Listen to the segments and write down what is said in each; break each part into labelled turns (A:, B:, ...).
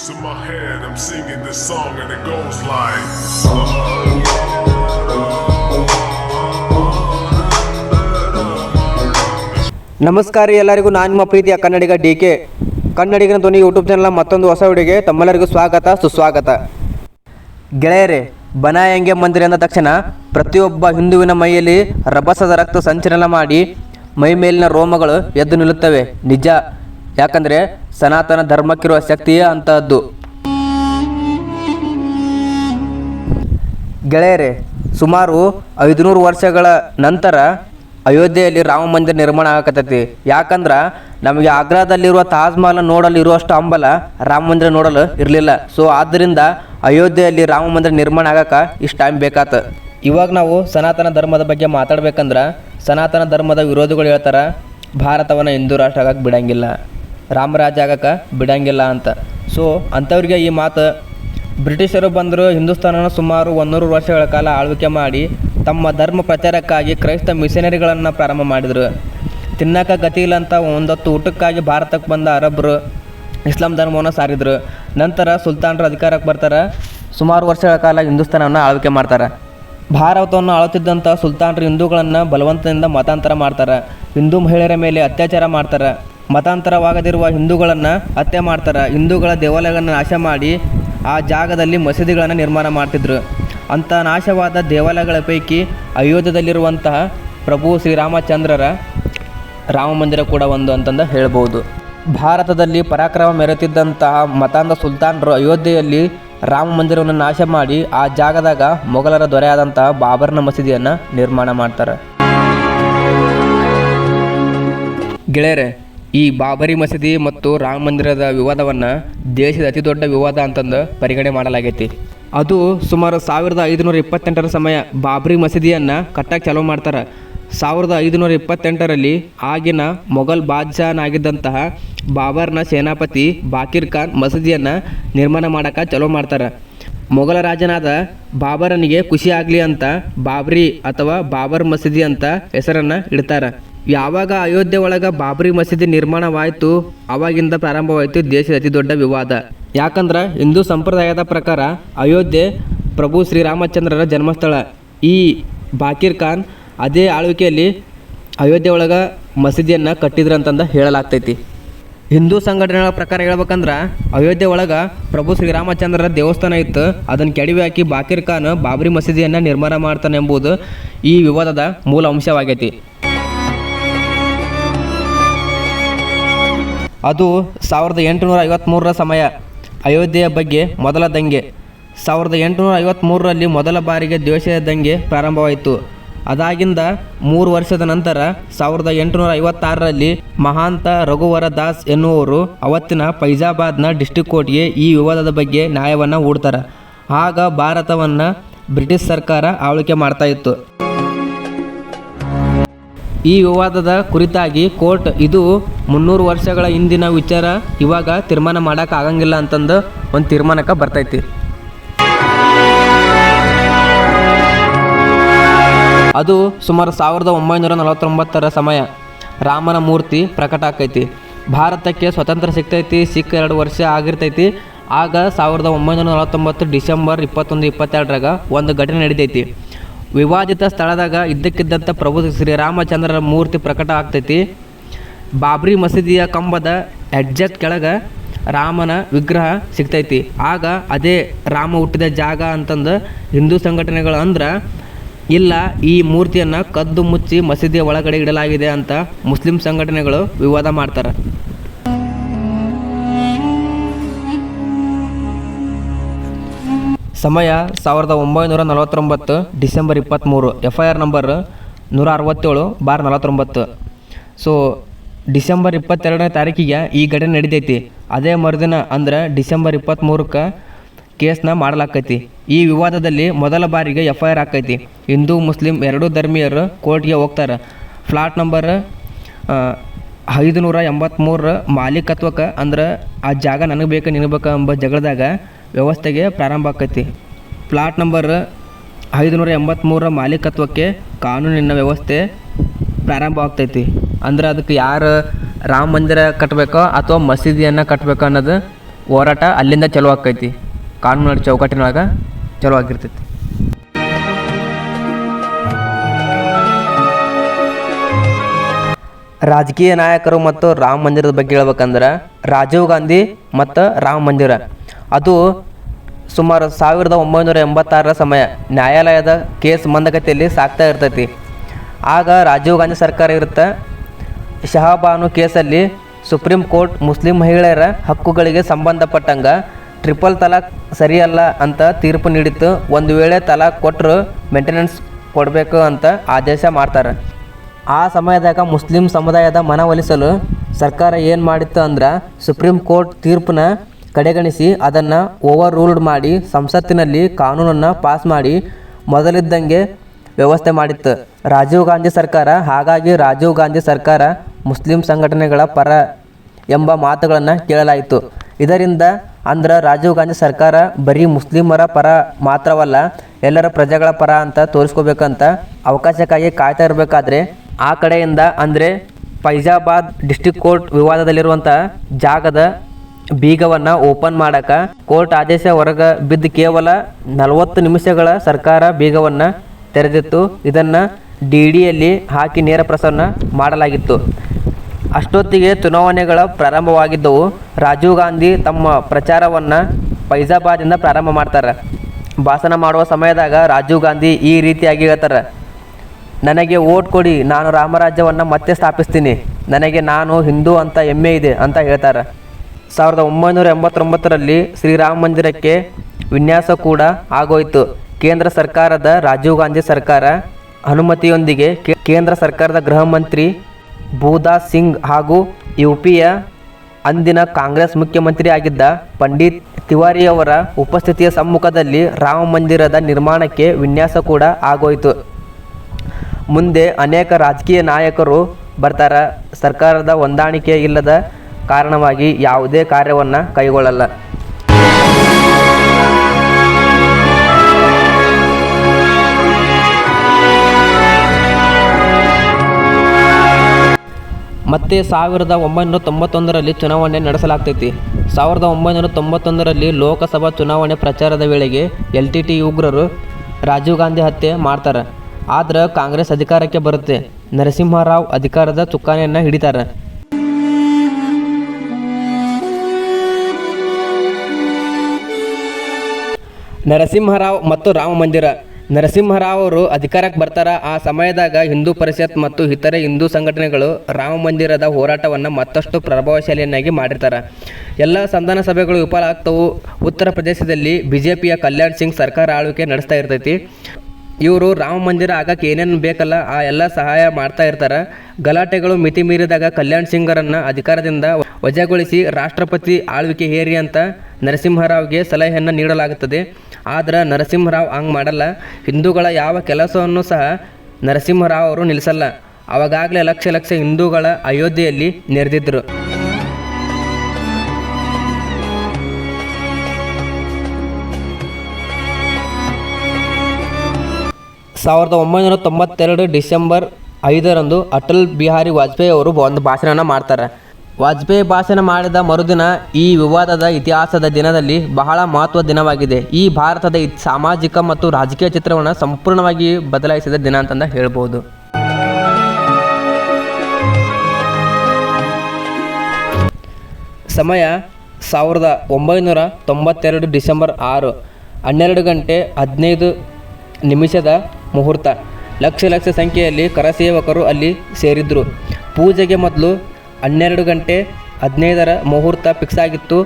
A: voice in my head. I'm singing this song and it goes like.
B: ನಮಸ್ಕಾರ ಎಲ್ಲರಿಗೂ, ನಾನು ನಿಮ್ಮ ಪ್ರೀತಿಯ ಕನ್ನಡಿಗ ಡಿ ಕೆ ಕನ್ನಡಿಗನ ಧ್ವನಿ ಯೂಟ್ಯೂಬ್ ಚಾನಲ್ ಮತ್ತೊಂದು ಹೊಸ ವಿಡಿಯೋಗೆ ತಮ್ಮೆಲ್ಲರಿಗೂ ಸ್ವಾಗತ, ಸುಸ್ವಾಗತ ಗೆಳೆಯರೇ, ಬನಾಯಂಗೆ ಮಂದಿರ ಅಂದ ತಕ್ಷಣ ಪ್ರತಿಯೊಬ್ಬ ಹಿಂದುವಿನ ಮೈಯಲ್ಲಿ ರಭಸದ ರಕ್ತ ಸಂಚಲನ ಮಾಡಿ ಮೈ ಮೇಲಿನ ರೋಮಗಳು ಎದ್ದು ನಿಲ್ಲುತ್ತವೆ ನಿಜ ಯಾಕಂದರೆ ಸನಾತನ ಧರ್ಮಕ್ಕಿರುವ ಶಕ್ತಿಯೇ ಅಂತಹದ್ದು. ಗೆಳೆಯರೇ, ಸುಮಾರು ಐದುನೂರು ವರ್ಷಗಳ ನಂತರ ಅಯೋಧ್ಯೆಯಲ್ಲಿ ರಾಮ ಮಂದಿರ ನಿರ್ಮಾಣ ಆಗಕತ್ತೈತಿ ಯಾಕಂದ್ರೆ ನಮಗೆ ಆಗ್ರಾದಲ್ಲಿರುವ ತಾಜ್ ಮಹಲ್ ನೋಡಲು ಇರುವಷ್ಟು ಹಂಬಲ ರಾಮ ಮಂದಿರ ನೋಡಲು ಇರಲಿಲ್ಲ. ಸೊ ಆದ್ದರಿಂದ ಅಯೋಧ್ಯೆಯಲ್ಲಿ ರಾಮ ಮಂದಿರ ನಿರ್ಮಾಣ ಆಗಕ್ಕೆ ಇಷ್ಟು ಟೈಮ್ ಬೇಕಾತ. ಇವಾಗ ನಾವು ಸನಾತನ ಧರ್ಮದ ಬಗ್ಗೆ ಮಾತಾಡ್ಬೇಕಂದ್ರೆ ಸನಾತನ ಧರ್ಮದ ವಿರೋಧಿಗಳು ಹೇಳ್ತಾರೆ, ಭಾರತವನ್ನು ಹಿಂದೂ ರಾಷ್ಟ್ರ ಆಗಕ್ಕೆ ಬಿಡಂಗಿಲ್ಲ. ರಾಮರಾಜ ಆಗಕ್ಕೆ ಬಿಡಂಗಿಲ್ಲ ಅಂತ. ಸೊ ಅಂಥವ್ರಿಗೆ ಈ ಮಾತು ಬ್ರಿಟಿಷರು ಬಂದರು, ಹಿಂದೂಸ್ತಾನನ ಸುಮಾರು ಒಂದೂರು ವರ್ಷಗಳ ಕಾಲ ಆಳ್ವಿಕೆ ಮಾಡಿ ತಮ್ಮ ಧರ್ಮ ಪ್ರಚಾರಕ್ಕಾಗಿ ಕ್ರೈಸ್ತ ಮಿಷನರಿಗಳನ್ನು ಪ್ರಾರಂಭ ಮಾಡಿದರು. ತಿನ್ನಕ ಗತಿ ಇಲ್ಲ ಅಂತ ಒಂದೊತ್ತು ಊಟಕ್ಕಾಗಿ ಭಾರತಕ್ಕೆ ಬಂದ ಅರಬ್ಬರು ಇಸ್ಲಾಂ ಧರ್ಮವನ್ನು ಸಾರಿದರು. ನಂತರ ಸುಲ್ತಾನರು ಅಧಿಕಾರಕ್ಕೆ ಬರ್ತಾರೆ, ಸುಮಾರು ವರ್ಷಗಳ ಕಾಲ ಹಿಂದೂಸ್ತಾನವನ್ನು ಆಳ್ವಿಕೆ ಮಾಡ್ತಾರೆ. ಭಾರತವನ್ನು ಆಳುತ್ತಿದ್ದಂಥ ಸುಲ್ತಾನರು ಹಿಂದೂಗಳನ್ನು ಬಲವಂತದಿಂದ ಮತಾಂತರ ಮಾಡ್ತಾರೆ. ಹಿಂದೂ ಮಹಿಳೆಯರ ಮೇಲೆ ಅತ್ಯಾಚಾರ ಮಾಡ್ತಾರೆ. ಮತಾಂತರವಾಗದಿರುವ ಹಿಂದೂಗಳನ್ನು ಹತ್ಯೆ ಮಾಡ್ತಾರೆ. ಹಿಂದೂಗಳ ದೇವಾಲಯಗಳನ್ನು ನಾಶ ಮಾಡಿ ಆ ಜಾಗದಲ್ಲಿ ಮಸೀದಿಗಳನ್ನು ನಿರ್ಮಾಣ ಮಾಡ್ತಿದ್ರು. ಅಂಥ ನಾಶವಾದ ದೇವಾಲಯಗಳ ಪೈಕಿ ಅಯೋಧ್ಯದಲ್ಲಿರುವಂತಹ ಪ್ರಭು ಶ್ರೀರಾಮಚಂದ್ರರ ರಾಮ ಮಂದಿರ ಕೂಡ ಒಂದು ಅಂತಂದು ಹೇಳ್ಬೋದು. ಭಾರತದಲ್ಲಿ ಪರಾಕ್ರಮ ಮೆರೆತಿದ್ದಂತಹ ಮತಾಂಧ ಸುಲ್ತಾನರು ಅಯೋಧ್ಯೆಯಲ್ಲಿ ರಾಮ ಮಂದಿರವನ್ನು ನಾಶ ಮಾಡಿ ಆ ಜಾಗದಾಗ ಮೊಘಲರ ದೊರೆಯಾದಂತಹ ಬಾಬರ್ನ ಮಸೀದಿಯನ್ನು ನಿರ್ಮಾಣ ಮಾಡ್ತಾರೆ. ಗೆಳೆಯರೆ ಈ ಬಾಬರಿ ಮಸೀದಿ ಮತ್ತು ರಾಮ ಮಂದಿರದ ವಿವಾದವನ್ನು ದೇಶದ ಅತಿ ದೊಡ್ಡ ವಿವಾದ ಅಂತಂದು ಪರಿಗಣನೆ ಮಾಡಲಾಗೈತಿ. ಅದು ಸುಮಾರು ಸಾವಿರದ ಐದುನೂರ ಇಪ್ಪತ್ತೆಂಟರ ಸಮಯ ಬಾಬರಿ ಮಸೀದಿಯನ್ನು ಕಟ್ಟಕ್ಕೆ ಚಾಲೂ ಮಾಡ್ತಾರೆ. ಸಾವಿರದ ಐದುನೂರ ಇಪ್ಪತ್ತೆಂಟರಲ್ಲಿ ಆಗಿನ ಮೊಘಲ್ ಬಾದ್ಶಾಹನಾಗಿದ್ದಂತಹ ಬಾಬರ್ನ ಸೇನಾಪತಿ ಬಾಕಿರ್ ಖಾನ್ ಮಸೀದಿಯನ್ನು ನಿರ್ಮಾಣ ಮಾಡೋಕೆ ಚಲೋ ಮಾಡ್ತಾರೆ. ಮೊಘಲ ರಾಜನಾದ ಬಾಬರನಿಗೆ ಖುಷಿ ಆಗಲಿ ಅಂತ ಬಾಬ್ರಿ ಅಥವಾ ಬಾಬರ್ ಮಸೀದಿ ಅಂತ ಹೆಸರನ್ನು ಇಡ್ತಾರೆ. ಯಾವಾಗ ಅಯೋಧ್ಯೆ ಒಳಗೆ ಬಾಬ್ರಿ ಮಸೀದಿ ನಿರ್ಮಾಣವಾಯಿತು, ಅವಾಗಿಂದ ಪ್ರಾರಂಭವಾಯಿತು ದೇಶದ ಅತಿ ದೊಡ್ಡ ವಿವಾದ. ಯಾಕಂದ್ರೆ ಹಿಂದೂ ಸಂಪ್ರದಾಯದ ಪ್ರಕಾರ ಅಯೋಧ್ಯೆ ಪ್ರಭು ಶ್ರೀರಾಮಚಂದ್ರರ ಜನ್ಮಸ್ಥಳ. ಈ ಬಾಕಿರ್ ಖಾನ್ ಅದೇ ಆಳ್ವಿಕೆಯಲ್ಲಿ ಅಯೋಧ್ಯೆ ಒಳಗೆ ಮಸೀದಿಯನ್ನು ಕಟ್ಟಿದ್ರಂತಂದು ಹೇಳಲಾಗ್ತೈತಿ. ಹಿಂದೂ ಸಂಘಟನೆಗಳ ಪ್ರಕಾರ ಹೇಳ್ಬೇಕಂದ್ರೆ ಅಯೋಧ್ಯೆ ಒಳಗೆ ಪ್ರಭು ಶ್ರೀರಾಮಚಂದ್ರರ ದೇವಸ್ಥಾನ ಇತ್ತು, ಅದನ್ನು ಕೆಡವಿ ಹಾಕಿ ಬಾಕಿರ್ ಖಾನ್ ಬಾಬ್ರಿ ಮಸೀದಿಯನ್ನು ನಿರ್ಮಾಣ ಮಾಡ್ತಾನೆ ಎಂಬುದು ಈ ವಿವಾದದ ಮೂಲ ಅಂಶವಾಗೈತಿ. ಅದು ಸಾವಿರದ ಎಂಟುನೂರ ಐವತ್ತ್ಮೂರರ ಸಮಯ. ಅಯೋಧ್ಯೆಯ ಬಗ್ಗೆ ಮೊದಲ ದಂಗೆ. ಸಾವಿರದ ಎಂಟುನೂರ ಐವತ್ತ್ಮೂರರಲ್ಲಿ ಮೊದಲ ಬಾರಿಗೆ ದ್ವೇಷದ ದಂಗೆ ಪ್ರಾರಂಭವಾಯಿತು. ಅದಾಗಿಂದ ಮೂರು ವರ್ಷದ ನಂತರ ಸಾವಿರದ ಎಂಟುನೂರ ಐವತ್ತಾರರಲ್ಲಿ ಮಹಾಂತ ರಘುವರ ದಾಸ್ ಎನ್ನುವರು ಅವತ್ತಿನ ಫೈಜಾಬಾದ್ನ ಡಿಸ್ಟಿಕ್ ಕೋರ್ಟ್ಗೆ ಈ ವಿವಾದದ ಬಗ್ಗೆ ನ್ಯಾಯವನ್ನು ಹೂಡ್ತಾರೆ. ಆಗ ಭಾರತವನ್ನು ಬ್ರಿಟಿಷ್ ಸರ್ಕಾರ ಆಳ್ವಿಕೆ ಮಾಡ್ತಾ ಇತ್ತು. ಈ ವಿವಾದದ ಕುರಿತಾಗಿ ಕೋರ್ಟ್ ಇದು ಮುನ್ನೂರು ವರ್ಷಗಳ ಹಿಂದಿನ ವಿಚಾರ. ಇವಾಗ ತೀರ್ಮಾನ ಮಾಡಕ್ಕೆ ಆಗಂಗಿಲ್ಲ ಅಂತಂದು ಒಂದು ತೀರ್ಮಾನಕ್ಕೆ ಬರ್ತೈತಿ. ಅದು ಸುಮಾರು ಸಾವಿರದ ಒಂಬೈನೂರ ನಲವತ್ತೊಂಬತ್ತರ ಸಮಯ. ರಾಮನ ಮೂರ್ತಿ ಪ್ರಕಟ ಆಕೈತಿ. ಭಾರತಕ್ಕೆ ಸ್ವತಂತ್ರ ಸಿಗ್ತೈತಿ ಸಿಕ್ಕ ಎರಡು ವರ್ಷ ಆಗಿರ್ತೈತಿ. ಆಗ ಸಾವಿರದ ಒಂಬೈನೂರ ನಲವತ್ತೊಂಬತ್ತು ಡಿಸೆಂಬರ್ ಇಪ್ಪತ್ತೊಂದು ಇಪ್ಪತ್ತೆರಡರಾಗ ಒಂದು ಘಟನೆ ನಡೀತೈತಿ. ವಿವಾದಿತ ಸ್ಥಳದಾಗ ಇದ್ದಕ್ಕಿದ್ದಂಥ ಪ್ರಭು ಶ್ರೀರಾಮಚಂದ್ರರ ಮೂರ್ತಿ ಪ್ರಕಟ ಆಗ್ತೈತಿ. ಬಾಬ್ರಿ ಮಸೀದಿಯ ಕಂಬದ ಎಡ್ಜೆಟ್ ಕೆಳಗೆ ರಾಮನ ವಿಗ್ರಹ ಸಿಗ್ತೈತಿ. ಆಗ ಅದೇ ರಾಮ ಹುಟ್ಟಿದ ಜಾಗ ಅಂತಂದು ಹಿಂದೂ ಸಂಘಟನೆಗಳು ಅಂದ್ರೆ, ಇಲ್ಲ, ಈ ಮೂರ್ತಿಯನ್ನು ಕದ್ದು ಮುಚ್ಚಿ ಮಸೀದಿಯ ಒಳಗಡೆ ಇಡಲಾಗಿದೆ ಅಂತ ಮುಸ್ಲಿಂ ಸಂಘಟನೆಗಳು ವಿವಾದ ಮಾಡ್ತಾರೆ. ಸಮಯ ಸಾವಿರದ ಒಂಬೈನೂರ ನಲವತ್ತೊಂಬತ್ತು ಡಿಸೆಂಬರ್ ಇಪ್ಪತ್ತ್ಮೂರು ಎಫ್ ಐ ಆರ್ ನಂಬರ್ ನೂರ ಅರವತ್ತೇಳು, ಬಾರ್ ನಲವತ್ತೊಂಬತ್ತು. ಸೊ ಡಿಸೆಂಬರ್ ಇಪ್ಪತ್ತೆರಡನೇ ತಾರೀಕಿಗೆ ಈ ಘಟನೆ ನಡಿತೈತಿ. ಅದೇ ಮರುದಿನ ಅಂದ್ರೆ ಡಿಸೆಂಬರ್ ಇಪ್ಪತ್ತ್ಮೂರಕ್ಕೆ ಕೇಸ್ನ ಮಾಡಲಾಕೈತಿ. ಈ ವಿವಾದದಲ್ಲಿ ಮೊದಲ ಬಾರಿಗೆ ಎಫ್ ಐ ಆರ್ ಆಕೈತಿ ಹಿಂದೂ, ಮುಸ್ಲಿಂ ಎರಡೂ ಧರ್ಮೀಯರು ಕೋರ್ಟ್ಗೆ ಹೋಗ್ತಾರೆ. ಫ್ಲಾಟ್ ನಂಬರ್ ಐದುನೂರ ಎಂಬತ್ತ್ಮೂರರ ಮಾಲೀಕತ್ವಕ್ಕೆ ಅಂದ್ರೆ ಆ ಜಾಗ ನನಗೆ ಬೇಕು ನಿನಗೆ ಬೇಕು ಎಂಬ ಜಗಳದಾಗ ವ್ಯವಸ್ಥೆಗೆ ಪ್ರಾರಂಭ ಆಕೈತಿ. ಪ್ಲಾಟ್ ನಂಬರ್ ಐದುನೂರ ಎಂಬತ್ತ್ಮೂರರ ಮಾಲೀಕತ್ವಕ್ಕೆ ಕಾನೂನಿನ ವ್ಯವಸ್ಥೆ ಪ್ರಾರಂಭ ಆಗ್ತೈತಿ. ಅಂದ್ರೆ ಅದಕ್ಕೆ ಯಾರು ರಾಮ ಮಂದಿರ ಕಟ್ಟಬೇಕೋ ಅಥವಾ ಮಸೀದಿಯನ್ನು ಕಟ್ಟಬೇಕೋ ಅನ್ನೋದು ಹೋರಾಟ ಅಲ್ಲಿಂದ ಚಲೋ ಆಕೈತಿ ಕಾನೂನಿನ ಚೌಕಟ್ಟಿನೊಳಗೆ ಚಲೋ ಆಗಿರ್ತೈತಿ. ರಾಜಕೀಯ ನಾಯಕರು ಮತ್ತು ರಾಮ ಮಂದಿರದ ಬಗ್ಗೆ ಹೇಳ್ಬೇಕಂದ್ರೆ ರಾಜೀವ್ ಗಾಂಧಿ ಮತ್ತು ರಾಮ ಮಂದಿರ. ಅದು ಸುಮಾರು ಸಾವಿರದ ಒಂಬೈನೂರ ಎಂಬತ್ತಾರರ ಸಮಯ. ನ್ಯಾಯಾಲಯದ ಕೇಸ್ ಮಂದಗತಿಯಲ್ಲಿ ಸಾಕ್ತಾ ಇರ್ತೈತಿ. ಆಗ ರಾಜೀವ್ ಗಾಂಧಿ ಸರ್ಕಾರ ಇರುತ್ತೆ ಶಹಾಬಾನು ಕೇಸಲ್ಲಿ ಸುಪ್ರೀಂ ಕೋರ್ಟ್ ಮುಸ್ಲಿಂ ಮಹಿಳೆಯರ ಹಕ್ಕುಗಳಿಗೆ ಸಂಬಂಧಪಟ್ಟಂಗ ಟ್ರಿಪಲ್ ತಲಾಕ್ ಸರಿಯಲ್ಲ ಅಂತ ತೀರ್ಪು ನೀಡಿತ್ತು. ಒಂದು ವೇಳೆ ತಲಾಕ್ ಕೊಟ್ಟರು ಮೇಂಟೆನೆನ್ಸ್ ಕೊಡಬೇಕು ಅಂತ ಆದೇಶ ಮಾಡ್ತಾರೆ. ಆ ಸಮಯದಾಗ ಮುಸ್ಲಿಂ ಸಮುದಾಯದ ಮನವೊಲಿಸಲು ಸರ್ಕಾರ ಏನು ಮಾಡಿತ್ತು ಅಂದ್ರೆ ಸುಪ್ರೀಂ ಕೋರ್ಟ್ ತೀರ್ಪನ್ನ ಕಡೆಗಣಿಸಿ ಅದನ್ನು ಓವರ್ ರೂಲ್ಡ್ ಮಾಡಿ ಸಂಸತ್ತಿನಲ್ಲಿ ಕಾನೂನನ್ನು ಪಾಸ್ ಮಾಡಿ ಮೊದಲಿದ್ದಂಗೆ ವ್ಯವಸ್ಥೆ ಮಾಡಿತ್ತು. ರಾಜೀವ್ ಗಾಂಧಿ ಸರ್ಕಾರ ಹಾಗಾಗಿ ರಾಜೀವ್ ಗಾಂಧಿ ಸರ್ಕಾರ ಮುಸ್ಲಿಂ ಸಂಘಟನೆಗಳ ಪರ ಎಂಬ ಮಾತುಗಳನ್ನು ಕೇಳಲಾಯಿತು. ಇದರಿಂದ ಅಂದ್ರೆ ರಾಜೀವ್ ಗಾಂಧಿ ಸರ್ಕಾರ ಬರೀ ಮುಸ್ಲಿಮರ ಪರ ಮಾತ್ರವಲ್ಲ, ಎಲ್ಲರ ಪ್ರಜೆಗಳ ಪರ ಅಂತ ತೋರಿಸ್ಕೋಬೇಕಂತ ಅವಕಾಶಕ್ಕಾಗಿ ಕಾಯ್ತಾ ಇರಬೇಕಾದ್ರೆ ಆ ಕಡೆಯಿಂದ ಅಂದರೆ ಫೈಜಾಬಾದ್ ಡಿಸ್ಟಿಕ್ ಕೋರ್ಟ್ ವಿವಾದದಲ್ಲಿರುವಂಥ ಜಾಗದ ಬೀಗವನ್ನು ಓಪನ್ ಮಾಡಕ ಕೋರ್ಟ್ ಆದೇಶ ಹೊರಗೆ ಬಿದ್ದ ಕೇವಲ ನಲವತ್ತು ನಿಮಿಷಗಳ ಸರ್ಕಾರ ಬೀಗವನ್ನ ತೆರೆದಿತ್ತು. ಇದನ್ನ ಡಿಡಿಯಲ್ಲಿ ಹಾಕಿ ನೇರ ಪ್ರಸಾರಣ ಮಾಡಲಾಗಿತ್ತು. ಅಷ್ಟೊತ್ತಿಗೆ ಚುನಾವಣೆಗಳ ಪ್ರಾರಂಭವಾಗಿದ್ದವು. ರಾಜೀವ್ ಗಾಂಧಿ ತಮ್ಮ ಪ್ರಚಾರವನ್ನು ಫೈಜಾಬಾದಿಂದ ಪ್ರಾರಂಭ ಮಾಡ್ತಾರೆ. ಭಾಷಣ ಮಾಡುವ ಸಮಯದಾಗ ರಾಜೀವ್ ಗಾಂಧಿ ಈ ರೀತಿಯಾಗಿ ಹೇಳ್ತಾರೆ. ನನಗೆ ಓಟ್ ಕೊಡಿ, ನಾನು ರಾಮರಾಜ್ಯವನ್ನು ಮತ್ತೆ ಸ್ಥಾಪಿಸ್ತೀನಿ. ನನಗೆ ನಾನು ಹಿಂದೂ ಅಂತ ಹೆಮ್ಮೆ ಇದೆ ಅಂತ ಹೇಳ್ತಾರೆ. ಸಾವಿರದ ಒಂಬೈನೂರ ಎಂಬತ್ತೊಂಬತ್ತರಲ್ಲಿ ಶ್ರೀರಾಮ ಮಂದಿರಕ್ಕೆ ವಿನ್ಯಾಸ ಕೂಡ ಆಗೋಯಿತು. ಕೇಂದ್ರ ಸರ್ಕಾರದ ರಾಜೀವ್ ಗಾಂಧಿ ಸರ್ಕಾರ ಅನುಮತಿಯೊಂದಿಗೆ ಕೇಂದ್ರ ಸರ್ಕಾರದ ಗೃಹ ಮಂತ್ರಿ ಸಿಂಗ್ ಹಾಗೂ ಯು ಪಿಯ ಅಂದಿನ ಕಾಂಗ್ರೆಸ್ ಮುಖ್ಯಮಂತ್ರಿ ಆಗಿದ್ದ ಪಂಡಿತ್ ತಿವಾರಿಯವರ ಉಪಸ್ಥಿತಿಯ ಸಮ್ಮುಖದಲ್ಲಿ ರಾಮ ಮಂದಿರದ ನಿರ್ಮಾಣಕ್ಕೆ ವಿನ್ಯಾಸ ಕೂಡ ಆಗೋಯಿತು. ಮುಂದೆ ಅನೇಕ ರಾಜಕೀಯ ನಾಯಕರು ಬರ್ತಾರ. ಸರ್ಕಾರದ ಹೊಂದಾಣಿಕೆ ಇಲ್ಲದ ಕಾರಣವಾಗಿ ಯಾವುದೇ ಕಾರ್ಯವನ್ನು ಕೈಗೊಳ್ಳಲ್ಲ. ಮತ್ತೆ ಸಾವಿರದ ಒಂಬೈನೂರ ತೊಂಬತ್ತೊಂದರಲ್ಲಿ ಚುನಾವಣೆ ನಡೆಸಲಾಗ್ತೈತಿ. ಸಾವಿರದ ಒಂಬೈನೂರ ತೊಂಬತ್ತೊಂದರಲ್ಲಿ ಲೋಕಸಭಾ ಚುನಾವಣೆ ಪ್ರಚಾರದ ವೇಳೆಗೆ ಎಲ್ ಟಿ ಟಿ ಉಗ್ರರು ರಾಜೀವ್ ಗಾಂಧಿ ಹತ್ಯೆ ಮಾಡ್ತಾರೆ. ಆದ್ರೆ ಕಾಂಗ್ರೆಸ್ ಅಧಿಕಾರಕ್ಕೆ ಬರುತ್ತೆ. ನರಸಿಂಹರಾವ್ ಅಧಿಕಾರದ ಚುಕ್ಕಾಣಿಯನ್ನು ಹಿಡಿತಾರೆ. ನರಸಿಂಹರಾವ್ ಮತ್ತು ರಾಮ ಮಂದಿರ. ನರಸಿಂಹರಾವ್ ಅವರು ಅಧಿಕಾರಕ್ಕೆ ಬರ್ತಾರ. ಆ ಸಮಯದಾಗ ಹಿಂದೂ ಪರಿಷತ್ ಮತ್ತು ಇತರೆ ಹಿಂದೂ ಸಂಘಟನೆಗಳು ರಾಮ ಮಂದಿರದ ಹೋರಾಟವನ್ನು ಮತ್ತಷ್ಟು ಪ್ರಭಾವಶಾಲಿಯನ್ನಾಗಿ ಮಾಡಿರ್ತಾರೆ. ಎಲ್ಲ ಸಂಧಾನ ಸಭೆಗಳು ವಿಫಲ ಆಗ್ತವು. ಉತ್ತರ ಪ್ರದೇಶದಲ್ಲಿ ಬಿ ಜೆ ಪಿಯ ಕಲ್ಯಾಣ್ ಸಿಂಗ್ ಸರ್ಕಾರ ಆಳ್ವಿಕೆ ನಡೆಸ್ತಾ ಇರ್ತೈತಿ. ಇವರು ರಾಮ ಮಂದಿರ ಆಗಕ್ಕೆ ಏನೇನು ಬೇಕಲ್ಲ, ಆ ಎಲ್ಲ ಸಹಾಯ ಮಾಡ್ತಾ ಇರ್ತಾರೆ. ಗಲಾಟೆಗಳು ಮಿತಿ ಮೀರಿದಾಗ ಕಲ್ಯಾಣ್ ಸಿಂಗರನ್ನು ಅಧಿಕಾರದಿಂದ ವಜಾಗೊಳಿಸಿ ರಾಷ್ಟ್ರಪತಿ ಆಳ್ವಿಕೆ ಹೇರಿ ಅಂತ ನರಸಿಂಹರಾವ್ಗೆ ಸಲಹೆಯನ್ನು ನೀಡಲಾಗುತ್ತದೆ. ಆದ್ರೆ ನರಸಿಂಹರಾವ್ ಹಂಗೆ ಮಾಡಲ್ಲ. ಹಿಂದೂಗಳ ಯಾವ ಕೆಲಸವನ್ನು ಸಹ ನರಸಿಂಹರಾವ್ ಅವರು ನಿಲ್ಲಿಸಲ್ಲ ಅವಾಗಲೇ ಲಕ್ಷ ಲಕ್ಷ ಹಿಂದೂಗಳ ಅಯೋಧ್ಯೆಯಲ್ಲಿ ನೆರೆದಿದ್ದರು ಸಾವಿರದ ಒಂಬೈನೂರ ತೊಂಬತ್ತೆರಡು ಡಿಸೆಂಬರ್ ಐದರಂದು ಅಟಲ್ ಬಿಹಾರಿ ವಾಜಪೇಯಿ ಅವರು ಒಂದು ಭಾಷಣನ ಮಾಡ್ತಾರೆ. ವಾಜಪೇಯಿ ಭಾಷಣ ಮಾಡಿದ ಮರುದಿನ ಈ ವಿವಾದದ ಇತಿಹಾಸದ ದಿನದಲ್ಲಿ ಬಹಳ ಮಹತ್ವದ ದಿನವಾಗಿದೆ. ಈ ಭಾರತದ ಸಾಮಾಜಿಕ ಮತ್ತು ರಾಜಕೀಯ ಚಿತ್ರವನ್ನು ಸಂಪೂರ್ಣವಾಗಿ ಬದಲಾಯಿಸಿದ ದಿನ ಅಂತಂದ ಹೇಳ್ಬೋದು. ಸಮಯ ಸಾವಿರದ ಒಂಬೈನೂರ ತೊಂಬತ್ತೆರಡು ಡಿಸೆಂಬರ್ ಆರು, ಹನ್ನೆರಡು ಗಂಟೆ ಹದಿನೈದು ನಿಮಿಷದ ಮುಹೂರ್ತ. ಲಕ್ಷ ಲಕ್ಷ ಸಂಖ್ಯೆಯಲ್ಲಿ ಕರಸೇವಕರು ಅಲ್ಲಿ ಸೇರಿದ್ರು. ಪೂಜೆಗೆ ಮೊದಲು ಹನ್ನೆರಡು ಗಂಟೆ ಹದಿನೈದರ ಮುಹೂರ್ತ ಫಿಕ್ಸ್ ಆಗಿತ್ತು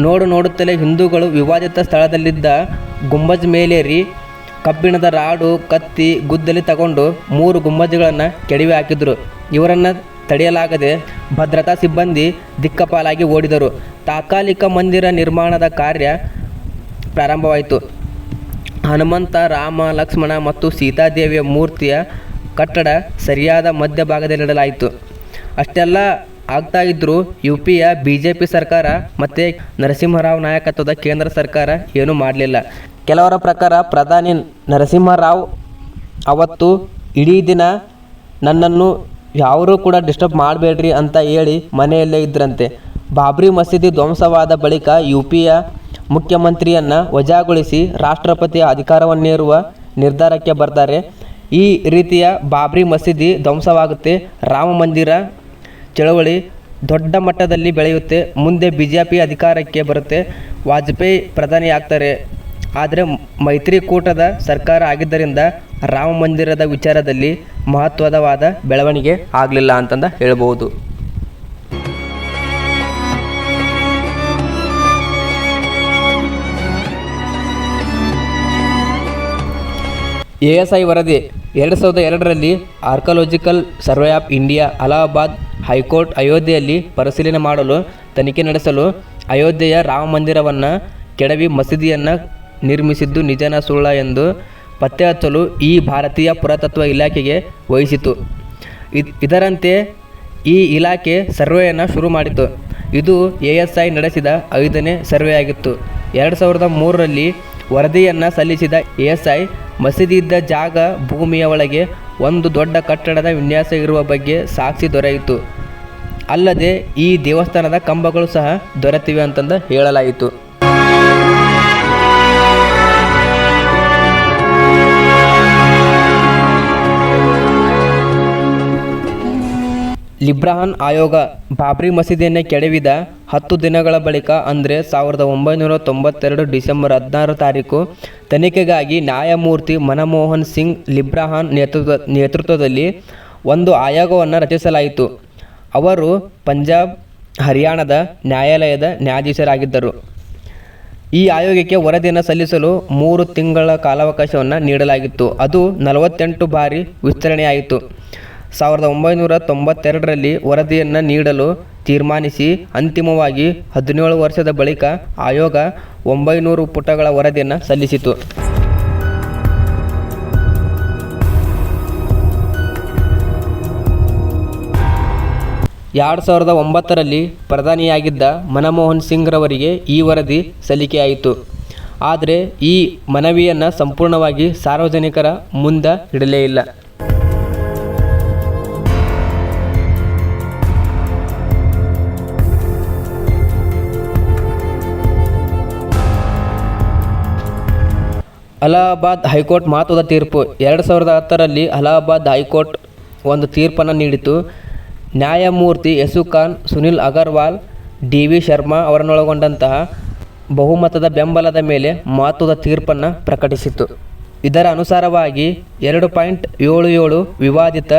B: ನೋಡು ನೋಡುತ್ತಲೇ ಹಿಂದೂಗಳು ವಿವಾದಿತ ಸ್ಥಳದಲ್ಲಿದ್ದ ಗುಂಬಜ್ ಮೇಲೇರಿ, ಕಬ್ಬಿಣದ ರಾಡು, ಕತ್ತಿ, ಗುದ್ದಲಿ ತಗೊಂಡು ಮೂರು ಗುಂಬಜ್ಗಳನ್ನು ಕೆಡವಿ ಹಾಕಿದರು. ಇವರನ್ನು ತಡೆಯಲಾಗದೆ ಭದ್ರತಾ ಸಿಬ್ಬಂದಿ ದಿಕ್ಕಪಾಲಾಗಿ ಓಡಿದರು. ತಾತ್ಕಾಲಿಕ ಮಂದಿರ ನಿರ್ಮಾಣದ ಕಾರ್ಯ ಪ್ರಾರಂಭವಾಯಿತು. ಹನುಮಂತ, ರಾಮ, ಲಕ್ಷ್ಮಣ ಮತ್ತು ಸೀತಾದೇವಿಯ ಮೂರ್ತಿಯ ಕಟ್ಟಡ ಸರಿಯಾದ ಮಧ್ಯಭಾಗದಲ್ಲಿಡಲಾಯಿತು. ಅಷ್ಟೆಲ್ಲ ಆಗ್ತಾ ಇದ್ರು ಯು ಪಿಯ ಬಿ ಜೆ ಪಿ ಸರ್ಕಾರ ಮತ್ತೆ ನರಸಿಂಹರಾವ್ ನಾಯಕತ್ವದ ಕೇಂದ್ರ ಸರ್ಕಾರ ಏನೂ ಮಾಡಲಿಲ್ಲ. ಕೆಲವರ ಪ್ರಕಾರ ಪ್ರಧಾನಿ ನರಸಿಂಹರಾವ್ ಅವತ್ತು ಇಡೀ ದಿನ ನನ್ನನ್ನು ಯಾರೂ ಕೂಡ ಡಿಸ್ಟರ್ಬ್ ಮಾಡಬೇಡ್ರಿ ಅಂತ ಹೇಳಿ ಮನೆಯಲ್ಲೇ ಇದ್ರಂತೆ. ಬಾಬ್ರಿ ಮಸೀದಿ ಧ್ವಂಸವಾದ ಬಳಿಕ ಯು ಪಿಯ ಮುಖ್ಯಮಂತ್ರಿಯನ್ನು ವಜಾಗೊಳಿಸಿ ರಾಷ್ಟ್ರಪತಿ ಅಧಿಕಾರವನ್ನೇರುವ ನಿರ್ಧಾರಕ್ಕೆ ಬರ್ತಾರೆ. ಈ ರೀತಿಯ ಬಾಬ್ರಿ ಮಸೀದಿ ಧ್ವಂಸವಾಗುತ್ತೆ. ರಾಮ ಮಂದಿರ ಚಳವಳಿ ದೊಡ್ಡ ಮಟ್ಟದಲ್ಲಿ ಬೆಳೆಯುತ್ತೆ. ಮುಂದೆ ಬಿ ಜೆ ಪಿ ಅಧಿಕಾರಕ್ಕೆ ಬರುತ್ತೆ. ವಾಜಪೇಯಿ ಪ್ರಧಾನಿ ಆಗ್ತಾರೆ ಆದರೆ ಮೈತ್ರಿಕೂಟದ ಸರ್ಕಾರ ಆಗಿದ್ದರಿಂದ ರಾಮ ಮಂದಿರದ ವಿಚಾರದಲ್ಲಿ ಮಹತ್ವದವಾದ ಬೆಳವಣಿಗೆ ಆಗಲಿಲ್ಲ ಅಂತಂದ ಹೇಳ್ಬೋದು ಎ ಎಸ್ ಐ ವರದಿ ಎರಡು ಸಾವಿರದ ಎರಡರಲ್ಲಿ archaeological survey of India Allahabad high court ಅಯೋಧ್ಯೆಯಲ್ಲಿ ಪರಿಶೀಲನೆ ಮಾಡಲು ತನಿಖೆ ನಡೆಸಲು ಅಯೋಧ್ಯೆಯ ರಾಮ ಮಂದಿರವನ್ನು ಕೆಡವಿ ಮಸೀದಿಯನ್ನು ನಿರ್ಮಿಸಿದ್ದು ನಿಜನ ಸುಳ್ಳ ಎಂದು ಪತ್ತೆ ಹಚ್ಚಲು ಈ ಭಾರತೀಯ ಪುರಾತತ್ವ ಇಲಾಖೆಗೆ ವಹಿಸಿತು. ಇದ್- ಇದರಂತೆ ಈ ಇಲಾಖೆ ಸರ್ವೆಯನ್ನು ಶುರು ಮಾಡಿತು ಇದು ಎ ಎಸ್ ಐ ನಡೆಸಿದ ಐದನೇ ಸರ್ವೆ ಆಗಿತ್ತು ಎರಡು ಸಾವಿರದ ಮೂರರಲ್ಲಿ ವರದಿಯನ್ನು ಸಲ್ಲಿಸಿದ ಎಎಸ್ಐ ಮಸೀದಿ ಇದ್ದ ಜಾಗ ಭೂಮಿಯ ಒಳಗೆ ಒಂದು ದೊಡ್ಡ ಕಟ್ಟಡದ ವಿನ್ಯಾಸ ಇರುವ ಬಗ್ಗೆ ಸಾಕ್ಷಿ ದೊರೆಯಿತು. ಅಲ್ಲದೆ ಈ ದೇವಸ್ಥಾನದ ಕಂಬಗಳು ಸಹ ದೊರೆತಿವೆ ಅಂತಂದು ಹೇಳಲಾಯಿತು. ಲಿಬ್ರಾಹನ್ ಆಯೋಗ ಬಾಬ್ರಿ ಮಸೀದಿಯನ್ನು ಕೆಡವಿದ ಹತ್ತು ದಿನಗಳ ಬಳಿಕ ಅಂದರೆ ಸಾವಿರದ ಒಂಬೈನೂರ ತೊಂಬತ್ತೆರಡು ಡಿಸೆಂಬರ್ ಹದಿನಾರು ತಾರೀಕು ತನಿಖೆಗಾಗಿ ನ್ಯಾಯಮೂರ್ತಿ ಮನಮೋಹನ್ ಸಿಂಗ್ ಲಿಬ್ರಾಹನ್ ನೇತೃತ್ವ ನೇತೃತ್ವದಲ್ಲಿ ಒಂದು ಆಯೋಗವನ್ನು ರಚಿಸಲಾಯಿತು. ಅವರು ಪಂಜಾಬ್, ಹರಿಯಾಣದ ನ್ಯಾಯಾಲಯದ ನ್ಯಾಯಾಧೀಶರಾಗಿದ್ದರು. ಈ ಆಯೋಗಕ್ಕೆ ವರದಿಯನ್ನು ಸಲ್ಲಿಸಲು ಮೂರು ತಿಂಗಳ ಕಾಲಾವಕಾಶವನ್ನು ನೀಡಲಾಗಿತ್ತು. ಅದು ನಲವತ್ತೆಂಟು ಬಾರಿ ವಿಸ್ತರಣೆಯಾಯಿತು. ಸಾವಿರದ ಒಂಬೈನೂರ ತೊಂಬತ್ತೆರಡರಲ್ಲಿ ವರದಿಯನ್ನು ನೀಡಲು ತೀರ್ಮಾನಿಸಿ ಅಂತಿಮವಾಗಿ ಹದಿನೇಳು ವರ್ಷದ ಬಳಿಕ ಆಯೋಗ ಒಂಬೈನೂರು ಪುಟಗಳ ವರದಿಯನ್ನು ಸಲ್ಲಿಸಿತು. ಎರಡು ಸಾವಿರದ ಒಂಬತ್ತರಲ್ಲಿ ಪ್ರಧಾನಿಯಾಗಿದ್ದ ಮನಮೋಹನ್ ಸಿಂಗ್ರವರಿಗೆ ಈ ವರದಿ ಸಲ್ಲಿಕೆಯಾಯಿತು. ಆದರೆ ಈ ಮನವಿಯನ್ನು ಸಂಪೂರ್ಣವಾಗಿ ಸಾರ್ವಜನಿಕರ ಮುಂದೆ ಇಡಲೇ ಇಲ್ಲ. ಅಲಹಾಬಾದ್ ಹೈಕೋರ್ಟ್ ಮಹತ್ವದ ತೀರ್ಪು. ಎರಡು ಸಾವಿರದ ಹತ್ತರಲ್ಲಿ ಅಲಹಾಬಾದ್ ಹೈಕೋರ್ಟ್ ಒಂದು ತೀರ್ಪನ್ನು ನೀಡಿತು. ನ್ಯಾಯಮೂರ್ತಿ ಯಸು ಖಾನ್, ಸುನಿಲ್ ಅಗರ್ವಾಲ್, ಡಿ ವಿ ಶರ್ಮಾ ಅವರನ್ನೊಳಗೊಂಡಂತಹ ಬಹುಮತದ ಬೆಂಬಲದ ಮೇಲೆ ಮಹತ್ವದ ತೀರ್ಪನ್ನು ಪ್ರಕಟಿಸಿತು. ಇದರ ಅನುಸಾರವಾಗಿ ಎರಡು ಪಾಯಿಂಟ್ ಏಳು ಏಳು ವಿವಾದಿತ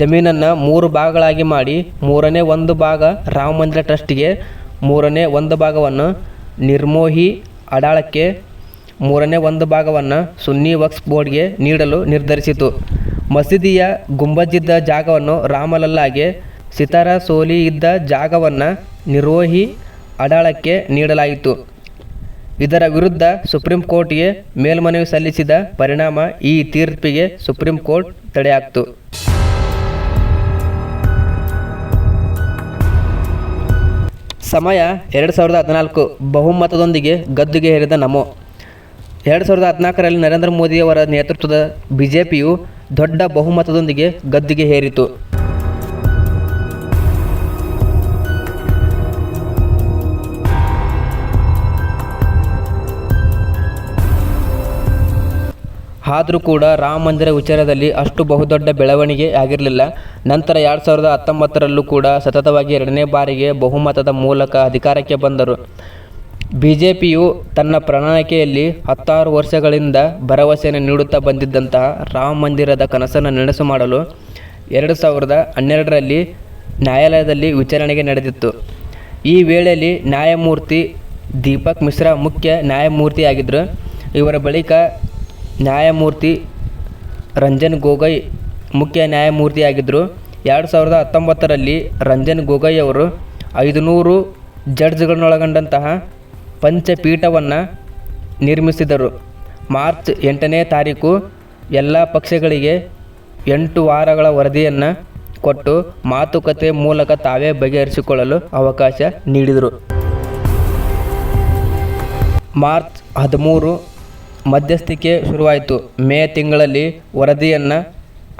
B: ಜಮೀನನ್ನು ಮೂರು ಭಾಗಗಳಾಗಿ ಮಾಡಿ ಮೂರನೇ ಒಂದು ಭಾಗ ರಾಮ ಮಂದಿರ ಟ್ರಸ್ಟಿಗೆ, ಮೂರನೇ ಒಂದು ಭಾಗವನ್ನು ನಿರ್ಮೋಹಿ ಅಡಾಳಕ್ಕೆ ಮೂರನೇ ಒಂದು ಭಾಗವನ್ನು ಸುನ್ನಿ ವಕ್ಸ್ ಬೋರ್ಡ್ಗೆ ನೀಡಲು ನಿರ್ಧರಿಸಿತು. ಮಸೀದಿಯ ಗುಂಬಜ್ಜಿದ್ದ ಜಾಗವನ್ನು ರಾಮಲಲ್ಲಾಗೆ, ಸಿತಾರ ಸೋಲಿ ಇದ್ದ ಜಾಗವನ್ನು ನಿರ್ವೋಹಿ ಅಡಾಳಕ್ಕೆ ನೀಡಲಾಯಿತು. ಇದರ ವಿರುದ್ಧ ಸುಪ್ರೀಂ ಕೋರ್ಟ್ಗೆ ಮೇಲ್ಮನವಿ ಸಲ್ಲಿಸಿದ ಪರಿಣಾಮ ಈ ತೀರ್ಪಿಗೆ ಸುಪ್ರೀಂ ಕೋರ್ಟ್ ತಡೆಯಾಗ್ತು. ಸಮಯ ಎರಡು ಸಾವಿರದ ಹದಿನಾಲ್ಕು ಬಹುಮತದೊಂದಿಗೆ ಗದ್ದುಗೆ ಹೇರಿದ ನಮೋ. ಎರಡು ಸಾವಿರದ ಹದಿನಾಲ್ಕರಲ್ಲಿ ನರೇಂದ್ರ ಮೋದಿಯವರ ನೇತೃತ್ವದ ಬಿಜೆಪಿಯು ದೊಡ್ಡ ಬಹುಮತದೊಂದಿಗೆ ಗದ್ದುಗೆ ಹೇರಿತು ಆದರೂ ಕೂಡ ರಾಮ ಮಂದಿರ ವಿಚಾರದಲ್ಲಿ ಅಷ್ಟು ಬಹುದೊಡ್ಡ ಬೆಳವಣಿಗೆ ಆಗಿರಲಿಲ್ಲ. ನಂತರ ಎರಡು ಸಾವಿರದ ಹತ್ತೊಂಬತ್ತರಲ್ಲೂ ಕೂಡ ಸತತವಾಗಿ ಎರಡನೇ ಬಾರಿಗೆ ಬಹುಮತದ ಮೂಲಕ ಅಧಿಕಾರಕ್ಕೆ ಬಂದರು. ಬಿ ಜೆ ಪಿಯು ತನ್ನ ಪ್ರಣಾಳಿಕೆಯಲ್ಲಿ ಹತ್ತಾರು ವರ್ಷಗಳಿಂದ ಭರವಸೆಯನ್ನು ನೀಡುತ್ತಾ ಬಂದಿದ್ದಂತಹ ರಾಮ ಮಂದಿರದ ಕನಸನ್ನು ನನಸು ಮಾಡಲು ಎರಡು ಸಾವಿರದ ಹನ್ನೆರಡರಲ್ಲಿ ನ್ಯಾಯಾಲಯದಲ್ಲಿ ವಿಚಾರಣೆಗೆ ನಡೆದಿತ್ತು. ಈ ವೇಳೆಯಲ್ಲಿ ನ್ಯಾಯಮೂರ್ತಿ ದೀಪಕ್ ಮಿಶ್ರಾ ಮುಖ್ಯ ನ್ಯಾಯಮೂರ್ತಿಯಾಗಿದ್ದರು. ಇವರ ಬಳಿಕ ನ್ಯಾಯಮೂರ್ತಿ ರಂಜನ್ ಗೊಗೊಯ್ ಮುಖ್ಯ ನ್ಯಾಯಮೂರ್ತಿಯಾಗಿದ್ದರು. ಎರಡು ಸಾವಿರದ ಹತ್ತೊಂಬತ್ತರಲ್ಲಿ ರಂಜನ್ ಗೊಗೊಯ್ ಅವರು ಐದುನೂರು ಜಡ್ಜ್ಗಳನ್ನೊಳಗೊಂಡಂತಹ ಪಂಚಪೀಠವನ್ನು ನಿರ್ಮಿಸಿದರು. ಮಾರ್ಚ್ ಎಂಟನೇ ತಾರೀಕು ಎಲ್ಲ ಪಕ್ಷಗಳಿಗೆ ಎಂಟು ವಾರಗಳ ವರದಿಯನ್ನು ಕೊಟ್ಟು ಮಾತುಕತೆ ಮೂಲಕ ತಾವೇ ಬಗೆಹರಿಸಿಕೊಳ್ಳಲು ಅವಕಾಶ ನೀಡಿದರು. ಮಾರ್ಚ್ ಹದಿಮೂರು ಮಧ್ಯಸ್ಥಿಕೆ ಶುರುವಾಯಿತು. ಮೇ ತಿಂಗಳಲ್ಲಿ ವರದಿಯನ್ನು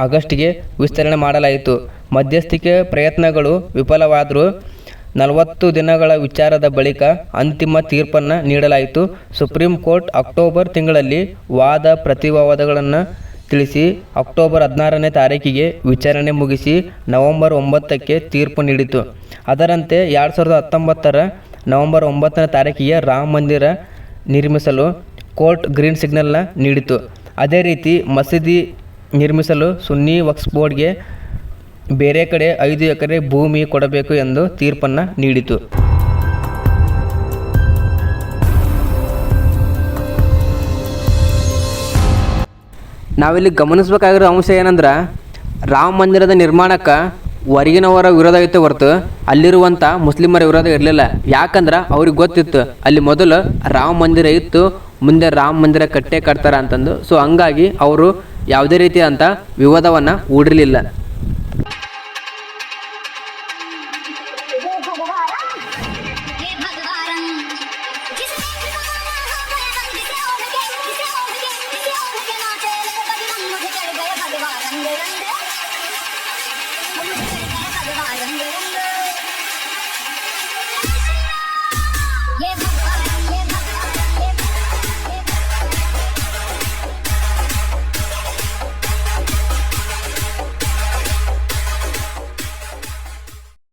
B: ಆಗಸ್ಟ್ಗೆ ವಿಸ್ತರಣೆ ಮಾಡಲಾಯಿತು. ಮಧ್ಯಸ್ಥಿಕೆ ಪ್ರಯತ್ನಗಳು ವಿಫಲವಾದರೂ ನಲವತ್ತು ದಿನಗಳ ವಿಚಾರದ ಬಳಿಕ ಅಂತಿಮ ತೀರ್ಪನ್ನು ನೀಡಲಾಯಿತು. ಸುಪ್ರೀಂ ಕೋರ್ಟ್ ಅಕ್ಟೋಬರ್ ತಿಂಗಳಲ್ಲಿ ವಾದ ಪ್ರತಿವಾದಗಳನ್ನು ತಿಳಿಸಿ ಅಕ್ಟೋಬರ್ ಹದಿನಾರನೇ ತಾರೀಕಿಗೆ ವಿಚಾರಣೆ ಮುಗಿಸಿ ನವೆಂಬರ್ ಒಂಬತ್ತಕ್ಕೆ ತೀರ್ಪು ನೀಡಿತು. ಅದರಂತೆ ಎರಡು ಸಾವಿರದ ಹತ್ತೊಂಬತ್ತರ ನವೆಂಬರ್ ಒಂಬತ್ತನೇ ತಾರೀಕಿಗೆ ರಾಮ ಮಂದಿರ ನಿರ್ಮಿಸಲು ಕೋರ್ಟ್ ಗ್ರೀನ್ ಸಿಗ್ನಲ್ನ ನೀಡಿತು. ಅದೇ ರೀತಿ ಮಸೀದಿ ನಿರ್ಮಿಸಲು ಸುನ್ನಿ ವಕ್ಸ್ ಬೋರ್ಡ್ಗೆ ಬೇರೆ ಕಡೆ ಐದು ಎಕರೆ ಭೂಮಿ ಕೊಡಬೇಕು ಎಂದು ತೀರ್ಪನ್ನು ನೀಡಿತು. ನಾವಿಲ್ಲಿ ಗಮನಿಸಬೇಕಾಗಿರೋ ಅಂಶ ಏನಂದ್ರೆ, ರಾಮ ಮಂದಿರದ ನಿರ್ಮಾಣಕ್ಕೆ ಹೊರಗಿನವರ ವಿರೋಧ ಇತ್ತು ಹೊರತು ಅಲ್ಲಿರುವಂಥ ಮುಸ್ಲಿಮರ ವಿರೋಧ ಇರಲಿಲ್ಲ. ಯಾಕಂದ್ರೆ ಅವ್ರಿಗೆ ಗೊತ್ತಿತ್ತು, ಅಲ್ಲಿ ಮೊದಲು ರಾಮ ಮಂದಿರ ಇತ್ತು, ಮುಂದೆ ರಾಮ ಮಂದಿರ ಕಟ್ಟೆ ಕಟ್ತಾರ ಅಂತಂದು. ಸೊ ಹಂಗಾಗಿ ಅವರು ಯಾವುದೇ ರೀತಿಯಾದಂಥ ವಿವಾದವನ್ನು ಹೂಡಿರಲಿಲ್ಲ